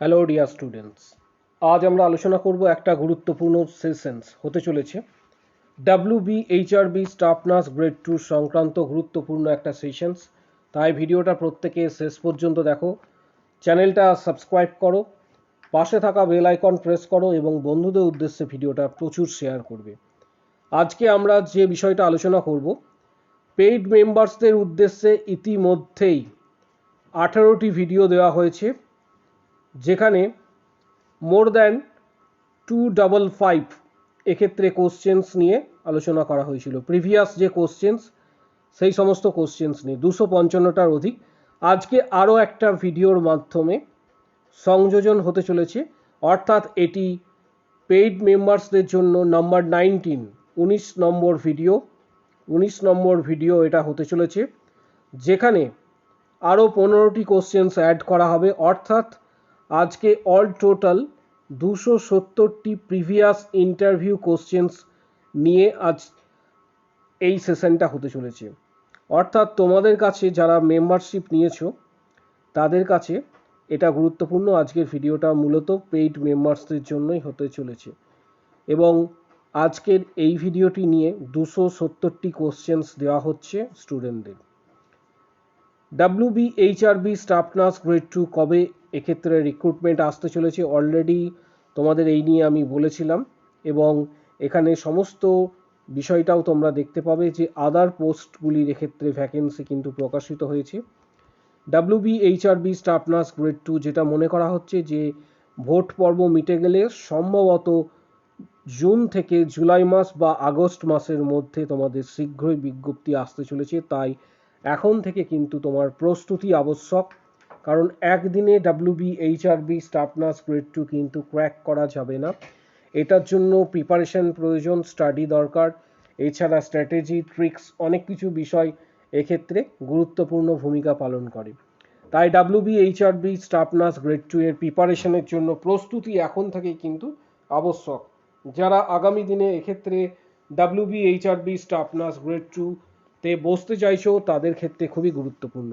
Hello dear students আজ আমরা আলোচনা করব একটা গুরুত্বপূর্ণ সেশনস হতে চলেছে। W B H HRB staff nurse grade two সংক্রান্ত গুরুত্বপূর্ণ একটা সেশনস। তাই ভিডিওটা প্রত্যেকে শেষ পর্যন্ত দেখো। চ্যানেলটা সাবস্ক্রাইব করো, পাশে থাকা বেল আইকন প্রেস করো এবং বন্ধুদের উদ্দেশ্যে ভিডিওটা প্রচুর শেয়ার করবে। আজকে আমরা যে বিষয়টা আলোচনা করব পেইড মেম্বার্সদের উদ্দেশ্যে ইতিমধ্যেই আঠারোটি ভিডিও দেওয়া হয়েছে। যেখানে more than two double five এক্ষেত্রে কোশ্চেন্স নিয়ে আলোচনা করা হয়েছিল। প্রিভিয়াস যে কোশ্চেন্স সেই সমস্ত কোশ্চেন্স নিয়ে। দুশো পঞ্চান্নটার অধিক। আজকে আরও একটা ভিডিওর মাধ্যমে সংযোজন হতে চলেছে। অর্থাৎ এটি পেইড মেম্বার্সদের জন্য নাম্বার নাইনটিন উনিশ নম্বর ভিডিও উনিশ নম্বর ভিডিও এটা হতে চলেছে। যেখানে আরও পনেরোটি কোশ্চেন্স অ্যাড করা হবে। অর্থাৎ আজকে অল টোটাল দুশো সত্তরটি প্রিভিয়াস ইন্টারভিউ কোশ্চেন্স নিয়ে আজ এই সেশনটা হতে চলেছে। অর্থাৎ তোমাদের কাছে যারা মেম্বারশিপ নিয়েছো, তাদের কাছে এটা গুরুত্বপূর্ণ আজকের ভিডিওটা মূলত পেইড মেম্বার্সদের জন্যই হতে চলেছে। এবং আজকের এই ভিডিওটি নিয়ে দুশো সত্তরটি কোশ্চেন্স দেওয়া হচ্ছে স্টুডেন্টদের। W B HRB staff nurse grade two কবে এক্ষেত্রে রিক্রুটমেন্ট আসতে চলেছে অলরেডি তোমাদের এই নিয়ে আমি বলেছিলাম এবং এখানে সমস্ত বিষয়টাও তোমরা দেখতে পাবে যে আদার পোস্টগুলির এক্ষেত্রে ভ্যাকেন্সি কিন্তু প্রকাশিত হয়েছে। W B HRB staff nurse grade two যেটা মনে করা হচ্ছে যে ভোট পর্ব মিটে গেলে সম্ভবত জুন থেকে জুলাই মাস বা আগস্ট মাসের মধ্যে তোমাদের শীঘ্রই বিজ্ঞপ্তি আসতে চলেছে, তাই এখন থেকে কিন্তু তোমার প্রস্তুতি আবশ্যক, কারণ একদিনে WB HRB staff nurse grade two কিন্তু ক্র্যাক করা যাবে না। এটার জন্য প্রিপারেশন প্রয়োজন স্টাডি দরকার, এছাড়া স্ট্র্যাটেজি ট্রিক্স অনেক কিছু বিষয় এক্ষেত্রে গুরুত্বপূর্ণ ভূমিকা পালন করে। তাই WB HRB staff nurse grade two এর প্রিপারেশনের জন্য প্রস্তুতি এখন থেকেই কিন্তু আবশ্যক। যারা আগামী দিনে এক্ষেত্রে WB HRB staff nurse grade two তে বসতে চাইছো, তাদের ক্ষেত্রে খুবই গুরুত্বপূর্ণ।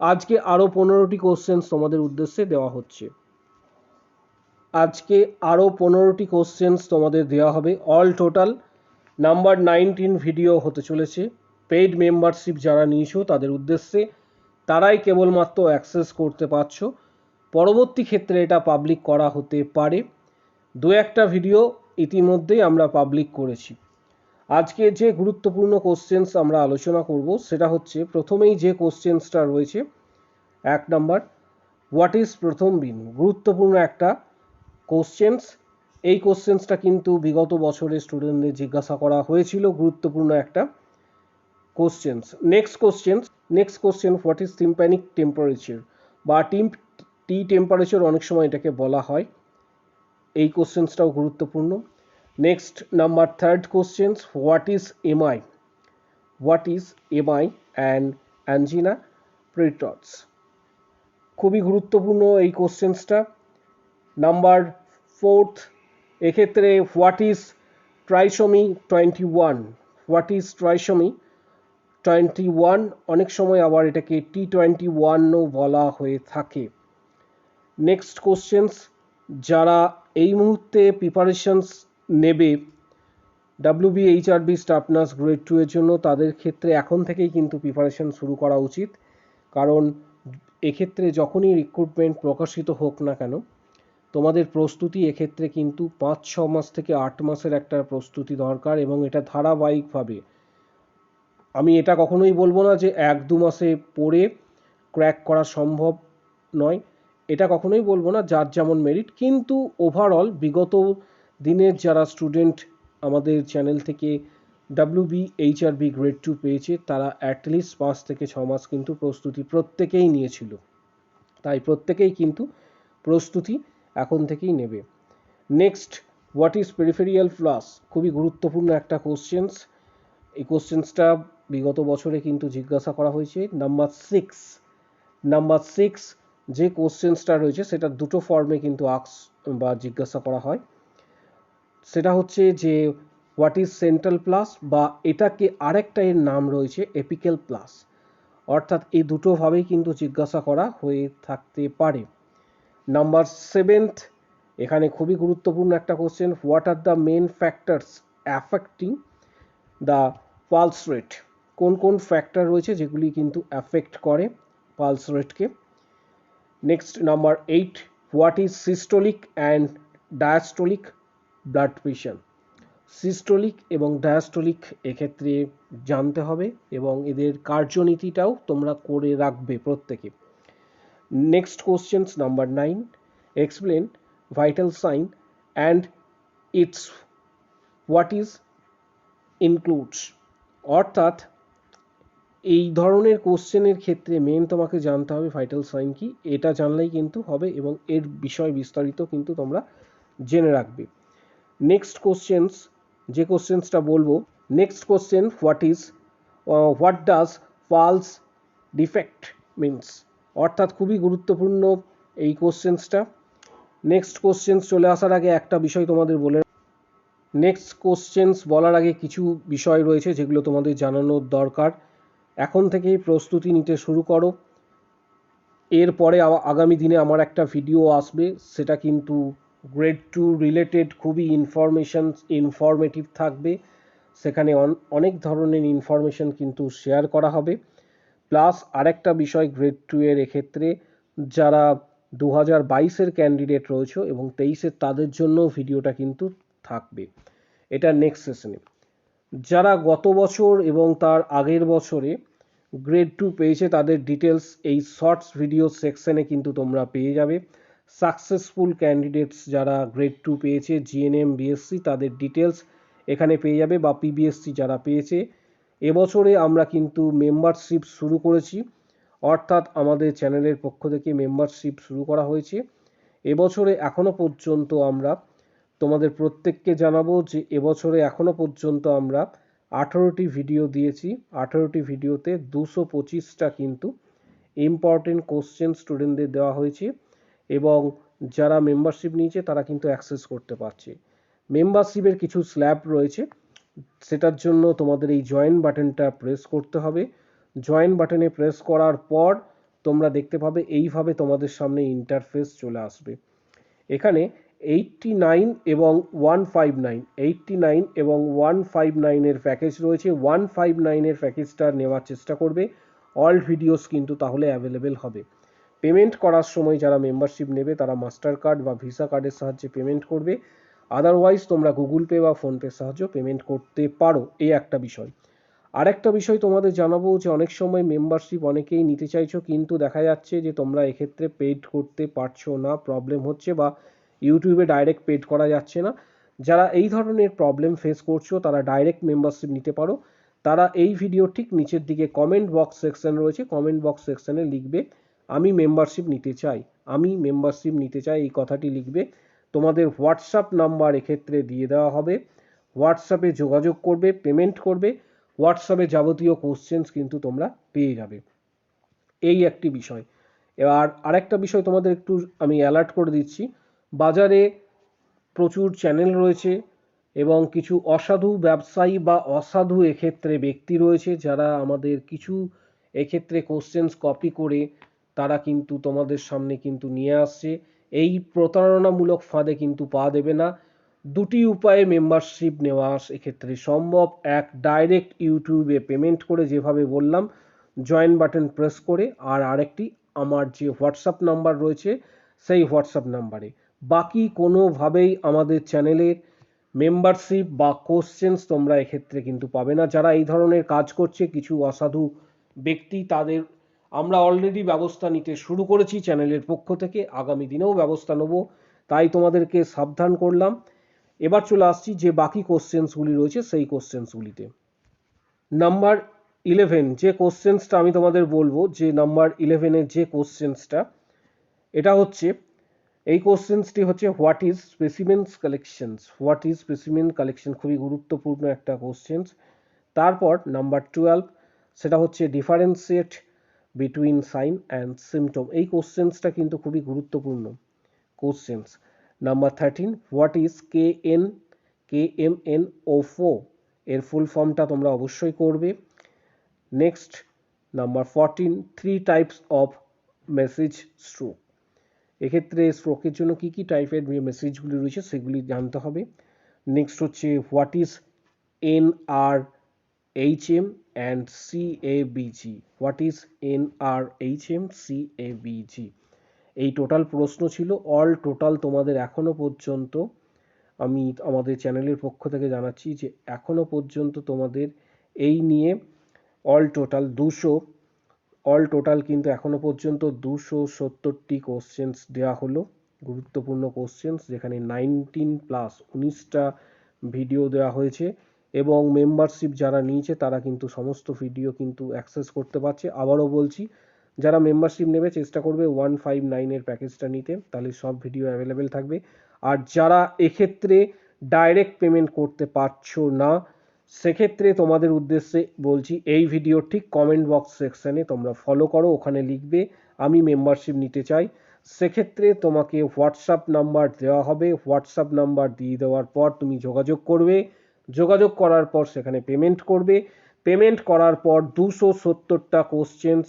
আজকে আরও পনেরোটি কোশ্চেন্স তোমাদের উদ্দেশ্যে দেওয়া হচ্ছে। আজকে আরও পনেরোটি কোশ্চেন্স তোমাদের দেওয়া হবে। All total number nineteen video হতে চলেছে। পেইড মেম্বারশিপ যারা নিয়েছো, তাদের উদ্দেশ্যে তারাই কেবলমাত্র অ্যাক্সেস করতে পারছ। পরবর্তী ক্ষেত্রে এটা পাবলিক করা হতে পারে। দু একটা ভিডিও ইতিমধ্যেই আমরা পাবলিক করেছি। আজকে যে গুরুত্বপূর্ণ কোশ্চেন্স আমরা আলোচনা করব, সেটা হচ্ছে প্রথমেই যে কোশ্চেন্সটা রয়েছে, এক নম্বর হোয়াট ইজ প্রথম বিন গুরুত্বপূর্ণ একটা কোশ্চেন্স এই কোশ্চেন্সটা কিন্তু বিগত বছরে স্টুডেন্টদের জিজ্ঞাসা করা হয়েছিল, গুরুত্বপূর্ণ একটা questions next questions next question what is tympanic temperature বা টিম টি টেম্পারেচার অনেক সময় এটাকে বলা হয়। এই কোশ্চেন্সটাও গুরুত্বপূর্ণ। Next number third questions what is MI what is MI and angina প্রিটস খুবই গুরুত্বপূর্ণ এই কোশ্চেন্সটা নাম্বার ফোর্থ এক্ষেত্রে what is trisomy twenty one what is trisomy twenty one অনেক সময় আবার এটাকে টি টোয়েন্টি ওয়ানও বলা হয়ে থাকে। নেক্সট কোশ্চেন্স যারা এই মুহূর্তে প্রিপারেশনস নেবে। WB HRB staff nurse grade two এর জন্য তাদের ক্ষেত্রে এখন থেকেই কিন্তু প্রিপারেশন শুরু করা উচিত। কারণ এক্ষেত্রে যখনই রিক্রুটমেন্ট প্রকাশিত হোক না কেন, তোমাদের প্রস্তুতি এক্ষেত্রে কিন্তু পাঁচ, ছ মাস থেকে আট মাসের একটা প্রস্তুতি দরকার এবং এটা ধারাবাহিকভাবে। আমি এটা কখনোই বলব না যে এক, দু মাসে পড়ে ক্র্যাক করা সম্ভব নয়। এটা কখনোই বলব না, যার যেমন মেরিট কিন্তু ওভারঅল বিগত দিনের যারা স্টুডেন্ট আমাদের চ্যানেল থেকে W B HRB grade two পেয়েছে, তারা অ্যাটলিস্ট পাঁচ থেকে ছ মাস কিন্তু প্রস্তুতি প্রত্যেকেই নিয়েছিল। তাই প্রত্যেকেই কিন্তু প্রস্তুতি এখন থেকেই নেবে। Next what is peripheral flush খুবই গুরুত্বপূর্ণ একটা কোশ্চেন্স এই কোশ্চেন্সটা বিগত বছরে কিন্তু জিজ্ঞাসা করা হয়েছে। নাম্বার সিক্স নাম্বার সিক্স যে কোশ্চেন্সটা রয়েছে, সেটা দুটো ফর্মে কিন্তু আক্স বা জিজ্ঞাসা করা হয়। সেটা হচ্ছে যে হোয়াট ইজ সেন্ট্রাল প্লাস বা এটাকে আরেকটা এর নাম রয়েছে এপিক্যাল প্লাস অর্থাৎ এই দুটোভাবেই কিন্তু জিজ্ঞাসা করা হয়ে থাকতে পারে। নাম্বার সেভেন্থ এখানে খুবই গুরুত্বপূর্ণ একটা question what are the main factors affecting the pulse rate কোন কোন ফ্যাক্টর রয়েছে যেগুলি কিন্তু অ্যাফেক্ট করে pulse রেটকে next number eight what is systolic and diastolic blood pressure. Systolic এবং ডায়াস্টোলিক এক্ষেত্রে জানতে হবে এবং এদের কার্যনীতিটাও তোমরা করে রাখবে প্রত্যেকে। Next questions number nine explain vital sign and its what is includes অর্থাৎ এই ধরনের কোশ্চেনের ক্ষেত্রে মেন তোমাকে জানতে হবে ভাইটাল সাইন কি, এটা জানলেই কিন্তু হবে এবং এর বিষয় বিস্তারিত কিন্তু তোমরা জেনে রাখবে। নেক্সট কোশ্চেন্স যে কোশ্চেন্সটা বলব next question what is what does pulse defect means অর্থাৎ খুবই গুরুত্বপূর্ণ এই কোশ্চেন্সটা নেক্সট কোশ্চেন্স চলে আসার আগে একটা বিষয় তোমাদের বলে নেক্সট কোশ্চেন্স বলার আগে কিছু বিষয় রয়েছে যেগুলো তোমাদের জানানোর দরকার। এখন থেকেই প্রস্তুতি নিতে শুরু করো। এরপরে আগামী দিনে আমার একটা ভিডিও আসবে, সেটা কিন্তু গ্রেড টু রিলেটেড খুবই ইনফরমেশন ইনফরমেটিভ থাকবে। সেখানে অনেক ধরনের ইনফরমেশন কিন্তু শেয়ার করা হবে। প্লাস আরেকটা বিষয় গ্রেড টু এর এক্ষেত্রে যারা দু হাজার বাইশের ক্যান্ডিডেট রয়েছে এবং তেইশের তাদের জন্য ভিডিওটা কিন্তু থাকবে। এটা নেক্সট সেশনে যারা গত বছর এবং তার আগের বছরে গ্রেড টু পেয়েছে তাদের ডিটেলস এই শর্টস ভিডিও সেকশনে কিন্তু তোমরা পেয়ে যাবে। সাকসেসফুল ক্যান্ডিডেটস যারা গ্রেড টু পেয়েছে জিএনএম বিএসসি তাদের ডিটেলস এখানে পেয়ে যাবে বা পিবিএসসি যারা পেয়েছে। এবছরে আমরা কিন্তু মেম্বারশিপ শুরু করেছি, অর্থাৎ আমাদের চ্যানেলের পক্ষ থেকে মেম্বারশিপ শুরু করা হয়েছে। এবছরে এখনও পর্যন্ত আমরা তোমাদের প্রত্যেককে জানাব যে এবছরে এখনও পর্যন্ত আমরা আঠারোটি ভিডিও দিয়েছি। আঠারোটি ভিডিওতে দুশো পঁচিশটা কিন্তু ইম্পর্টেন্ট কোশ্চেন স্টুডেন্টদের দেওয়া হয়েছে। এবং যারা মেম্বারশিপ নিয়েছে, তারা কিন্তু অ্যাক্সেস করতে পারছে। মেম্বারশিপের কিছু স্ল্যাব রয়েছে। সেটার জন্য তোমাদের এই জয়েন বাটনটা প্রেস করতে হবে। জয়েন বাটনে প্রেস করার পর তোমরা দেখতে পাবে, এইভাবে তোমাদের সামনে ইন্টারফেস চলে আসবে। এখানে এইটটি নাইন এবং one five nine eighty nine এবং ওয়ান ফাইভ নাইনের প্যাকেজ রয়েছে। ওয়ান ফাইভ নাইনের প্যাকেজটা নেওয়ার চেষ্টা করবে। অল ভিডিওস কিন্তু তাহলে অ্যাভেলেবেল হবে। পেমেন্ট করার সময় যারা মেম্বারশিপ নেবে, তারা মাস্টার কার্ড বা ভিসা কার্ডের সাহায্যে পেমেন্ট করবে। আদারওয়াইজ তোমরা গুগল পে বা ফোনপের সাহায্যে পেমেন্ট করতে পারো। এই একটা বিষয়। আরেকটা বিষয় তোমাদের জানাব যে, অনেক সময় মেম্বারশিপ অনেকেই নিতে চাইছো, কিন্তু দেখা যাচ্ছে যে, তোমরা এক্ষেত্রে পেড করতে পারছ না প্রবলেম হচ্ছে বা ইউটিউবে ডাইরেক্ট পেড করা যাচ্ছে না। যারা এই ধরনের প্রবলেম ফেস করছ, তারা ডাইরেক্ট মেম্বারশিপ নিতে পারো। তারা এই ভিডিও ঠিক নিচের দিকে কমেন্ট বক্স সেকশন রয়েছে। কমেন্ট বক্স সেকশনে লিখবে আমি মেম্বারশিপ নিতে চাই, আমি মেম্বারশিপ নিতে চাই, এই কথাটি লিখবে। তোমাদের হোয়াটসঅ্যাপ নাম্বার এক্ষেত্রে দিয়ে দেওয়া হবে। হোয়াটসঅ্যাপে যোগাযোগ করবে পেমেন্ট করবে। হোয়াটসঅ্যাপে যাবতীয় কোশ্চেন্স কিন্তু তোমরা পেয়ে যাবে। এই একটি বিষয়। এবার আরেকটা বিষয় তোমাদের একটু আমি অ্যালার্ট করে দিচ্ছি। বাজারে প্রচুর চ্যানেল রয়েছে এবং কিছু অসাধু ব্যবসায়ী বা অসাধু এক্ষেত্রে ব্যক্তি রয়েছে যারা আমাদের কিছু এক্ষেত্রে কোশ্চেন্স কপি করে তারা কিন্তু তোমাদের সামনে কিন্তু নিয়ে আসছে। এই প্রতারণামূলক ফাঁদে কিন্তু পা দেবে না। দুটি উপায়ে মেম্বারশিপ নেওয়া এক্ষেত্রে সম্ভব। এক ডাইরেক্ট ইউটিউবে পেমেন্ট করে যেভাবে বললাম জয়েন বাটন প্রেস করে। আর আরেকটি, আমার যে হোয়াটসঅ্যাপ নাম্বার রয়েছে, সেই হোয়াটসঅ্যাপ নাম্বারে। বাকি কোনোভাবেই আমাদের চ্যানেলের মেম্বারশিপ বা কোশ্চেন্স তোমরা এক্ষেত্রে কিন্তু পাবে না। যারা এই ধরনের কাজ করছে, কিছু অসাধু ব্যক্তি তাদের আমরা অলরেডি ব্যবস্থা নিতে শুরু করেছি চ্যানেলের পক্ষ থেকে। আগামী দিনেও ব্যবস্থা নেব, তাই তোমাদেরকে সাবধান করলাম। এবার চলে আসছি যে বাকি কোশ্চেন্সগুলি রয়েছে, সেই কোশ্চেন্সগুলিতে নাম্বার ইলেভেন যে কোশ্চেন্সটা আমি তোমাদের বলব, যে নাম্বার ইলেভেনের যে কোশ্চেন্সটা এটা হচ্ছে, এই কোশ্চেন্সটি হচ্ছে what is specimens collections what is specimen collection খুবই গুরুত্বপূর্ণ একটা কোশ্চেন্স তারপর নাম্বার টুয়েলভ সেটা হচ্ছে differentiate between sign and symptom এই কোশ্চেন্সটা কিন্তু খুবই গুরুত্বপূর্ণ questions number thirteen what is K N K M N O ফো এর ফুল ফর্মটা তোমরা অবশ্যই করবে। Next number fourteen three types of message stroke এক্ষেত্রে স্ট্রোকের জন্য কী কী টাইপের মেসেজগুলি রয়েছে, সেগুলি জানতে হবে। নেক্সট হচ্ছে what is N R N R H M C A BG এই টোটাল প্রশ্ন ছিল অল টোটাল তোমাদের এখনও পর্যন্ত আমি আমাদের চ্যানেলের পক্ষ থেকে জানাচ্ছি যে এখনও পর্যন্ত তোমাদের এই নিয়ে অল টোটাল দুশো অল টোটাল কিন্তু এখনও পর্যন্ত দুশো সত্তরটি কোশ্চেন্স দেওয়া হলো, গুরুত্বপূর্ণ কোশ্চেন্স যেখানে নাইনটিন প্লাস উনিশটা ভিডিও দেওয়া হয়েছে। এবং মেম্বারশিপ যারা নিয়েছে, তারা কিন্তু সমস্ত ভিডিও কিন্তু অ্যাক্সেস করতে পারছে। আবারও বলছি, যারা মেম্বারশিপ নেবে, চেষ্টা করবে ওয়ান ফাইভ নাইনের প্যাকেজটা নিতে। তাহলে সব ভিডিও অ্যাভেলেবেল থাকবে। আর যারা এক্ষেত্রে ডাইরেক্ট পেমেন্ট করতে পারছ না, সেক্ষেত্রে তোমাদের উদ্দেশ্যে বলছি, এই ভিডিও ঠিক কমেন্ট বক্স সেকশানে তোমরা ফলো করো, ওখানে লিখবে, আমি মেম্বারশিপ নিতে চাই। সেক্ষেত্রে তোমাকে হোয়াটসঅ্যাপ নাম্বার দেওয়া হবে। হোয়াটসঅ্যাপ নাম্বার দিয়ে দেওয়ার পর তুমি যোগাযোগ করবে। যোগাযোগ করার পর সেখানে পেমেন্ট করবে। পেমেন্ট করার পর দুশো সত্তরটা কোশ্চেন্স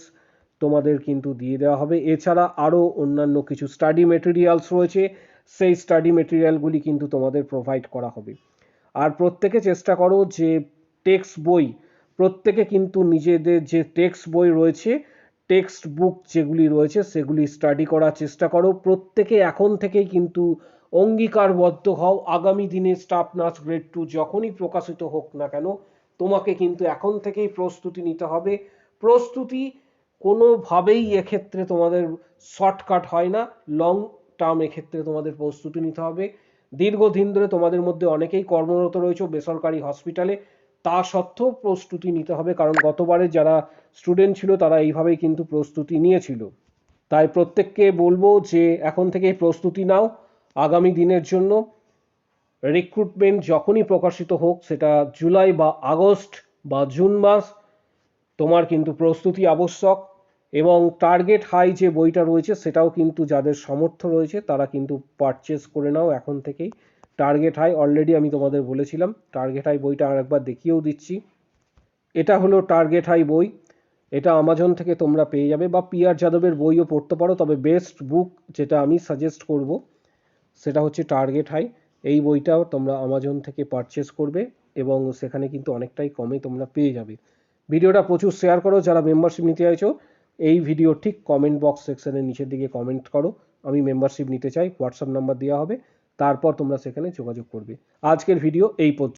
তোমাদের কিন্তু দিয়ে দেওয়া হবে। এছাড়া আরও অন্যান্য কিছু স্টাডি মেটেরিয়ালস রয়েছে। সেই স্টাডি মেটেরিয়ালগুলি কিন্তু তোমাদের প্রোভাইড করা হবে। আর প্রত্যেকে চেষ্টা করো যে টেক্সট বই, প্রত্যেকে কিন্তু নিজেদের যে টেক্সট বই রয়েছে টেক্সট বুক যেগুলি রয়েছে সেগুলি স্টাডি করার চেষ্টা করো। প্রত্যেকে এখন থেকেই কিন্তু অঙ্গীকারবদ্ধ হও। আগামী দিনে স্টাফ নার্স গ্রেড টু যখনই প্রকাশিত হোক না কেন, তোমাকে কিন্তু এখন থেকেই প্রস্তুতি নিতে হবে। প্রস্তুতি কোনোভাবেই এক্ষেত্রে তোমাদের শর্টকাট হয় না। লং টার্ম এক্ষেত্রে তোমাদের প্রস্তুতি নিতে হবে। দীর্ঘদিন ধরে তোমাদের মধ্যে অনেকেই কর্মরত রয়েছে বেসরকারি হসপিটালে। তা সত্ত্বেও প্রস্তুতি নিতে হবে, কারণ গতবারে যারা স্টুডেন্ট ছিল তারা এইভাবেই কিন্তু প্রস্তুতি নিয়েছিল। তাই প্রত্যেককে বলব যে এখন থেকেই প্রস্তুতি নাও। আগামী দিনের জন্য রিক্রুটমেন্ট যখনই প্রকাশিত হোক, সেটা জুলাই বা আগস্ট বা জুন মাস, তোমার কিন্তু প্রস্তুতি আবশ্যক এবং টার্গেট হাই যে বইটা রয়েছে, সেটাও কিন্তু যাদের সামর্থ্য রয়েছে, তারা কিন্তু পারচেস করে নাও এখন থেকেই। টার্গেট হাই অলরেডি আমি তোমাদের বলেছিলাম টার্গেট হাই বইটা আর একবার দেখিয়েও দিচ্ছি। এটা হলো টার্গেট হাই বই। এটা আমাজন থেকে তোমরা পেয়ে যাবে বা পিআর যাদবের বইও পড়তে পারো, তবে বেস্ট বুক যেটা আমি সাজেস্ট করব সেটা হচ্ছে টার্গেট হাই এই বইটাও তোমরা আমাজন থেকে পারচেস করবে এবং সেখানে কিন্তু অনেকটাই কমে তোমরা পেয়ে যাবে। ভিডিওটা প্রচুর শেয়ার করো, যারা মেম্বারশিপ নিতে চাইছো, এই ভিডিও ঠিক কমেন্ট বক্স সেকশনের নিচের দিকে কমেন্ট করো। আমি মেম্বারশিপ নিতে চাই হোয়াটসঅ্যাপ নাম্বার দেওয়া হবে, তারপর তোমরা সেখানে যোগাযোগ করবে। আজকের ভিডিও এই পর্যন্ত।